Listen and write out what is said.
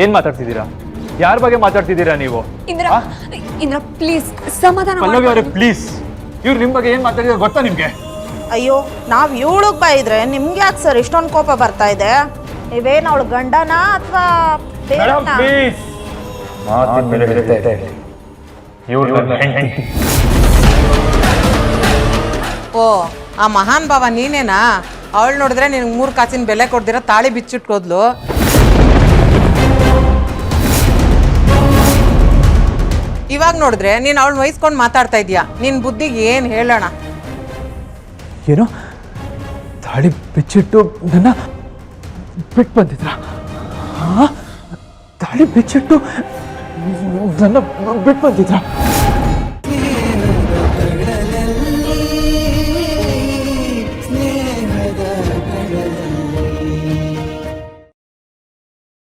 ಏನ್ ಮಾತಾಡ್ತಿದ್ದೀರಾ? ಯಾರ ಬಗ್ಗೆ ಮಾತಾಡ್ತಿದ್ದೀರಾ ನೀವು? ಇಂದ್ರ ಇಂದ್ರ ಪ್ಲೀಸ್ ಸಮಾಧಾನ ಪಲ್ಲವಿ ಮಾಡ್ಕೊ. ಅವರೇ ಪ್ಲೀಸ್ ಇವ್ರು ನಿಮ್ ಬಗ್ಗೆ ಏನ್ ಮಾತಾಡಿದ್ರೆ ಗೊತ್ತಾ ನಿಮ್ಗೆ? ಅಯ್ಯೋ ನಾವು ಇವಳಗ್ ಬೈದ್ರೆ ನಿಮ್ಗೆ ಯಾಕೆ ಸರ್ ಇಷ್ಟೊಂದು ಕೋಪ ಬರ್ತಾ ಇದೆ? ನೀವೇನು ಅವಳು ಗಂಡನಾ ಅಥವಾ ಬೇರೆನಾ? ಪ್ಲೀಸ್ ಮಾತಿನ ಮೇಲೆ ಹೇಳ್ತಾ ಇದೆ ಇವ್ರು ನನ್ನ ಹೆಂಡತಿ. ಓ ಆ ಮಹಾನ್ ಭಾವ ನೀನೇನಾ? ಅವಳು ನೋಡಿದ್ರೆ ನಿನ್ಗೆ ಮೂರು ಕಾಸಿನ ಬೆಲೆ ಕೊಡ್ದಿರ ತಾಳಿ ಬಿಚ್ಚಿಟ್ಕೋದ್ಲು. ಇವಾಗ ನೋಡಿದ್ರೆ ನೀನು ಅವಳು ವಹಿಸ್ಕೊಂಡು ಮಾತಾಡ್ತಾ ಇದೀಯಾ? ನಿನ್ನ ಬುದ್ಧಿಗೆ ಏನು ಹೇಳೋಣ? ಏನು ತಾಳಿ ಬಿಚ್ಚಿಟ್ಟು ನನ್ನ ಬಿಟ್ಟು ಬಂದಿದ್ರ? ತಾಳಿ ಬಿಚ್ಚಿಟ್ಟು ನನ್ನ ಬಿಟ್ಟು ಬಂದಿದ್ರ? ಸ್ನೇಹದ